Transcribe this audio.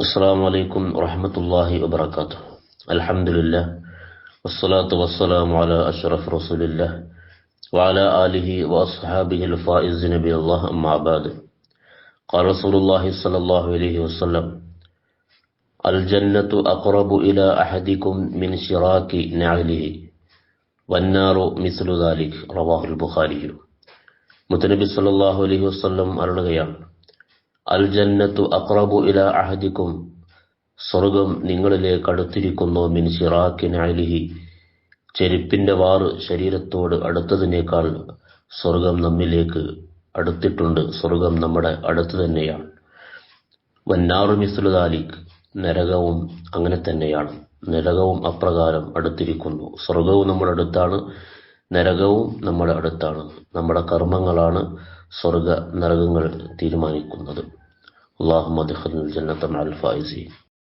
السلام عليكم ورحمة الله وبركاته الحمد لله والصلاة والسلام على أشرف رسول الله وعلى آله وأصحابه الفائزين بالله أما بعد قال رسول الله صلى الله عليه وسلم الجنة أقرب إلى أحدكم من شراك نعله والنار مثل ذلك رواه البخاري മുത്തനബി സല്ലല്ലാഹു അലൈഹി വസല്ലം അരുളുകയാണ് അൽ ജന്നത്തു അഖ്റബു ഇല അഹദിക്കും. സ്വർഗം നിങ്ങളിലേക്ക് അടുത്തിരിക്കുന്നു മിൻ ഷിറാക്കിൻ അലിഹി. ചെരുപ്പിന്റെ വാറ് ശരീരത്തോട് അടുത്തതിനേക്കാൾ സ്വർഗം നമ്മിലേക്ക് അടുത്തിട്ടുണ്ട്. സ്വർഗം നമ്മുടെ അടുത്ത് തന്നെയാണ്. വന്നാറു മിസ്ലു ദാലിക് നരകവും അങ്ങനെ തന്നെയാണ്. നരകവും അപ്രകാരം അടുത്തിരിക്കുന്നു. സ്വർഗവും നമ്മുടെ അടുത്താണ്. നരകവും നമ്മുടെ അടുത്താണ്. നമ്മുടെ കർമ്മങ്ങളാണ് സ്വർഗ നരകങ്ങൾ തീരുമാനിക്കുന്നത്. അള്ളാഹു മദ്ഖൽ ജന്നത്ത മഅൽ ഫായിസീൻ.